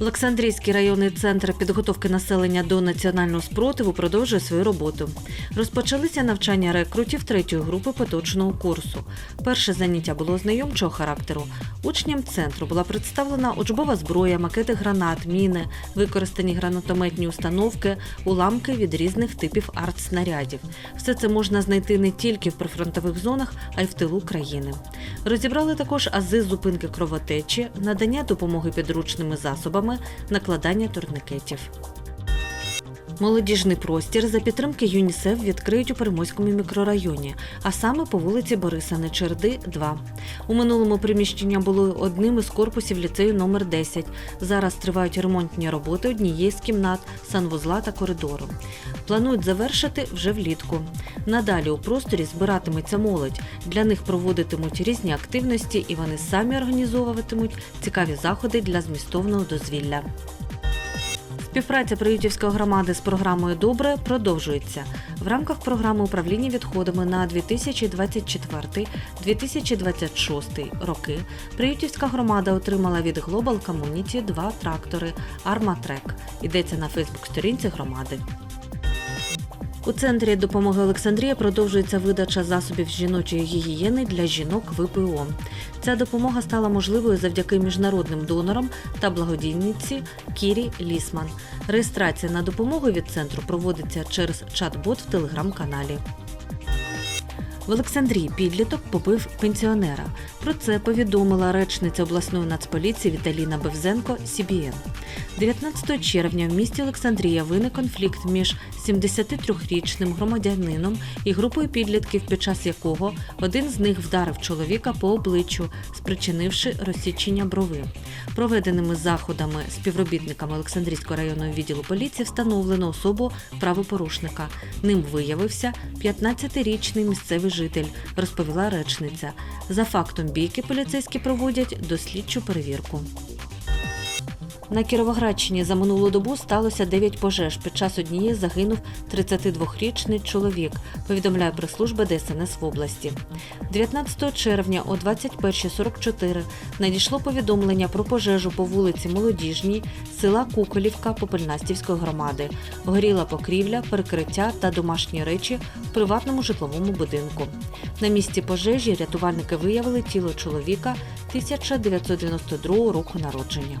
Олександрійський районний центр підготовки населення до національного спротиву продовжує свою роботу. Розпочалися навчання рекрутів третьої групи поточного курсу. Перше заняття було ознайомчого характеру. Учням центру була представлена учбова зброя, макети гранат, міни, використані гранатометні установки, уламки від різних типів артснарядів. Все це можна знайти не тільки в прифронтових зонах, а й в тилу країни. Розібрали також ази зупинки кровотечі, надання допомоги підручними засобами, накладання турникетів. Молодіжний простір за підтримки ЮНІСЕФ відкриють у Перемойському мікрорайоні, а саме по вулиці Бориса Нечерди, 2. У минулому приміщення було одним із корпусів ліцею номер 10. Зараз тривають ремонтні роботи однієї з кімнат, санвузла та коридору. Планують завершити вже влітку. Надалі у просторі збиратиметься молодь. Для них проводитимуть різні активності, і вони самі організовуватимуть цікаві заходи для змістовного дозвілля. Співпраця Приютівської громади з програмою Добре продовжується. В рамках програми управління відходами на 2024-2026 роки Приютівська громада отримала від Global Community два трактори Арматрек. Йдеться на Фейсбук-сторінці громади. У центрі допомоги Олександрія продовжується видача засобів жіночої гігієни для жінок ВПО. Ця допомога стала можливою завдяки міжнародним донорам та благодійниці Кірі Лісман. Реєстрація на допомогу від центру проводиться через чат-бот в телеграм-каналі. В Олександрії підліток побив пенсіонера. Про це повідомила речниця обласної нацполіції Віталіна Бевзенко СІБІН. 19 червня в місті Олександрія виник конфлікт між 73-річним громадянином і групою підлітків, під час якого один з них вдарив чоловіка по обличчю, спричинивши розсічення брови. Проведеними заходами співробітниками Олександрійського районного відділу поліції встановлено особу правопорушника. Ним виявився 15-річний місцевий житель, розповіла речниця. За фактом бійки поліцейські проводять дослідчу перевірку. На Кіровоградщині за минулу добу сталося 9 пожеж. Під час однієї загинув 32-річний чоловік, повідомляє прес-служба ДСНС в області. 19 червня о 21.44 надійшло повідомлення про пожежу по вулиці Молодіжній, села Куколівка Попельнастівської громади. Горіла покрівля, перекриття та домашні речі в приватному житловому будинку. На місці пожежі рятувальники виявили тіло чоловіка 1992 року народження.